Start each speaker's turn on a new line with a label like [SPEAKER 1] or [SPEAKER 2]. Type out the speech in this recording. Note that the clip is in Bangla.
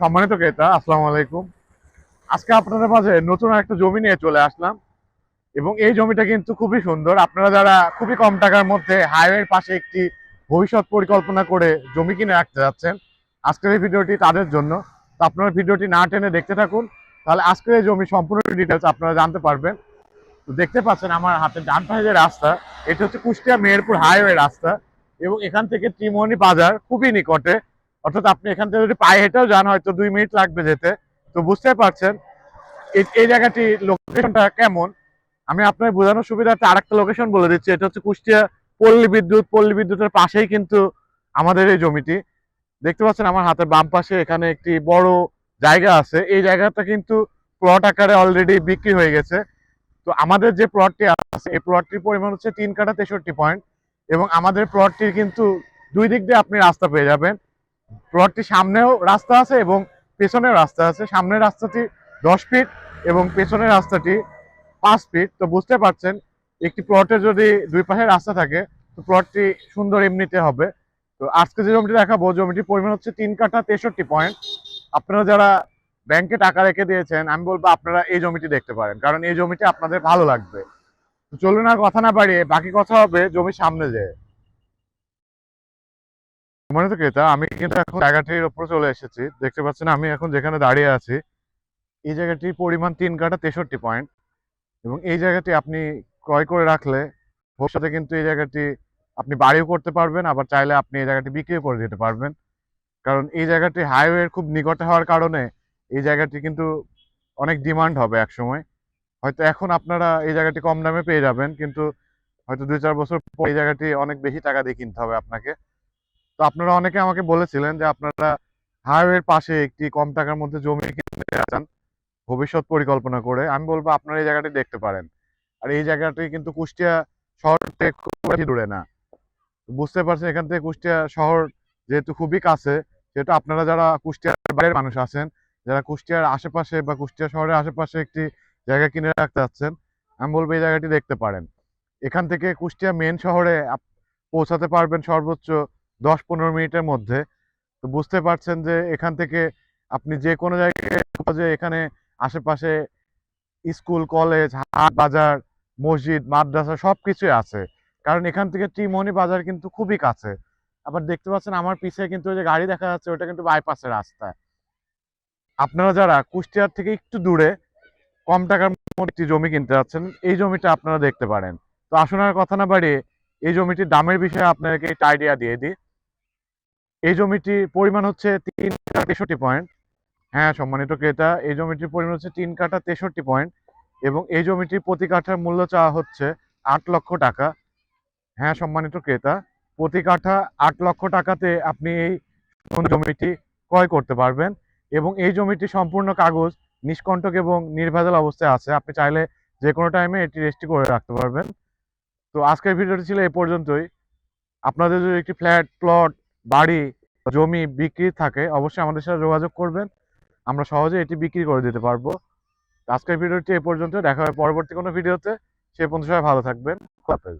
[SPEAKER 1] সম্মানিত ক্রেতা, আসসালামু আলাইকুম। আজকে আপনাদের মাঝে নতুন একটা জমি নিয়ে চলে আসলাম এবং এই জমিটা কিন্তু খুবই সুন্দর। আপনারা যারা খুবই কম টাকার মধ্যে হাইওয়ের পাশে একটি ভবিষ্যৎ পরিকল্পনা করে জমি কিনে রাখতে যাচ্ছেন, আজকের এই ভিডিওটি তাদের জন্য। তো আপনারা ভিডিওটি না টেনে দেখতে থাকুন, তাহলে আজকের এই জমি সম্পূর্ণ ডিটেলস আপনারা জানতে পারবেন। তো দেখতে পাচ্ছেন আমার হাতে ডান পাশে যে রাস্তা, এটা হচ্ছে কুষ্টিয়া মেহেরপুর হাইওয়ে রাস্তা এবং এখান থেকে ত্রিমোহনী বাজার খুবই নিকটে। অর্থাৎ আপনি এখান থেকে যদি পায়ে হেঁটেও যান, হয়তো দুই মিনিট লাগবে যেতে। তো বুঝতে পারছেন, এই- জায়গাটি লোকেশনটা কেমন? আমি আপনার বোঝানোর সুবিধার্থে আরেকটা লোকেশন বলে দিচ্ছি। এটা হচ্ছে কুষ্টিয়া পল্লী বিদ্যুৎ। পল্লী বিদ্যুতের পাশেই কিন্তু আমাদের এই জমিটি। দেখতে পাচ্ছেন আমার হাতের বাম পাশে এখানে একটি বড় জায়গা আছে। এই জায়গাটা কিন্তু প্লট আকারে অলরেডি বিক্রি হয়ে গেছে। তো আমাদের যে প্লটটি আছে, এই প্লটটির পরিমাণ হচ্ছে তিন কাটা তেষট্টি পয়েন্ট এবং আমাদের প্লটটির কিন্তু দুই দিক দিয়ে আপনি রাস্তা পেয়ে যাবেন। প্লটটির সামনেও রাস্তা আছে এবং পেছনেও রাস্তা আছে। সামনের রাস্তাটি দশ ফিট এবং পেছনের রাস্তাটি পাঁচ ফিট তো বুঝতে পারছেন, একটি প্লটে যদি দুই পাশে রাস্তা থাকে, তো প্লটটি সুন্দর এমনিতে হবে। তো আজকে যে জমিটি দেখাবো, জমিটির পরিমাণ হচ্ছে তিন কাঠা তেষট্টি পয়েন্ট আপনারা যারা ব্যাংকে টাকা রেখে দিয়েছেন, আমি বলব আপনারা এই জমিটি দেখতে পারেন, কারণ এই জমিটি আপনাদের ভালো লাগবে। তো চলুন আর কথা না বাড়িয়ে বাকি কথা হবে জমির সামনে যেয়ে। মনে তো ক্রেতা আমি কিন্তু এখন জায়গাটির উপরে চলে এসেছি। দেখতে পাচ্ছেন, আমি এখন যেখানে দাঁড়িয়ে আছি, এই জায়গাটির পরিমাণ তিন কাঠা তেষট্টি পয়েন্ট এবং এই জায়গাটি আপনি ক্রয় করে রাখলে ভবিষ্যতে কিন্তু এই জায়গাটি আপনি বাড়িও করতে পারবেন, আবার চাইলে আপনি এই জায়গাটি বিক্রিও করে দিতে পারবেন। কারণ এই জায়গাটি হাইওয়ের খুব নিকটে হওয়ার কারণে এই জায়গাটি কিন্তু অনেক ডিমান্ড হবে এক সময় হয়তো এখন আপনারা এই জায়গাটি কম দামে পেয়ে যাবেন, কিন্তু হয়তো দুই চার বছর পর এই জায়গাটি অনেক বেশি টাকা দিয়ে কিনতে হবে আপনাকে। তো আপনারা অনেকে আমাকে বলেছিলেন যে আপনারা হাইওয়ের পাশে একটি কম টাকার মধ্যে জমি কিনতে চান, ভবিষ্যৎ পরিকল্পনা করে। আমি বলব, আপনারা এই জায়গাটি দেখতে পারেন। আর এই জায়গাটি কিন্তু কুষ্টিয়া শহর থেকে দূরে না। বুঝতে পারছেন, এখান থেকে কুষ্টিয়া শহর যেহেতু খুবই কাছে, সেহেতু আপনারা যারা কুষ্টিয়ার বাইরের মানুষ আছেন, যারা কুষ্টিয়ার আশেপাশে বা কুষ্টিয়া শহরের আশেপাশে একটি জায়গা কিনে রাখতে যাচ্ছেন আমি বলব এই জায়গাটি দেখতে পারেন। এখান থেকে কুষ্টিয়া মেন শহরে পৌঁছাতে পারবেন সর্বোচ্চ দশ পনেরো মিনিটের মধ্যে। তো বুঝতে পারছেন যে এখান থেকে আপনি যে কোনো জায়গায় যে এখানে আশেপাশে স্কুল, কলেজ, হাট বাজার, মসজিদ, মাদ্রাসা সব কিছুই আছে। কারণ এখান থেকে ত্রিমোহনী বাজার কিন্তু খুবই কাছে। আবার দেখতে পাচ্ছেন আমার পিছে কিন্তু ওই যে গাড়ি দেখা যাচ্ছে, ওটা কিন্তু বাইপাসের রাস্তা। আপনারা যারা কুষ্টিয়ার থেকে একটু দূরে, কম টাকার মধ্যে জমি কিনতে যাচ্ছেন, এই জমিটা আপনারা দেখতে পারেন। তো আসুন আর কথা না বাড়িয়ে, এই জমিটির দামের বিষয়ে আপনাকে একটা আইডিয়া দিয়ে দিই। এই জমিটির পরিমাণ হচ্ছে তিন তেষট্টি পয়েন্ট হ্যাঁ সম্মানিত ক্রেতা, এই জমিটির পরিমাণ হচ্ছে তিন কাঠা তেষট্টি পয়েন্ট এবং এই জমিটির প্রতি কাঠার মূল্য চাওয়া হচ্ছে আট লক্ষ টাকা। হ্যাঁ সম্মানিত ক্রেতা, প্রতি কাঠা আট লক্ষ টাকাতে আপনি এই জমিটি ক্রয় করতে পারবেন এবং এই জমিটি সম্পূর্ণ কাগজ, নিষ্কণ্টক এবং নির্ভেজাল অবস্থায় আছে। আপনি চাইলে যে কোনো টাইমে এটি রেজিস্ট্রি করে রাখতে পারবেন। তো আজকের ভিডিওটি ছিল এই পর্যন্তই। আপনাদের যদি একটি ফ্ল্যাট প্লট বাড়ি, জমি বিক্রি থাকে, অবশ্যই আমাদের সাথে যোগাযোগ করবেন। আমরা সহজে এটি বিক্রি করে দিতে পারব। আজকের ভিডিওটি এ পর্যন্ত। দেখা হবে পরবর্তী কোনো ভিডিওতে। সে পর্যন্ত সবাই ভালো থাকবেন। হাফেজ।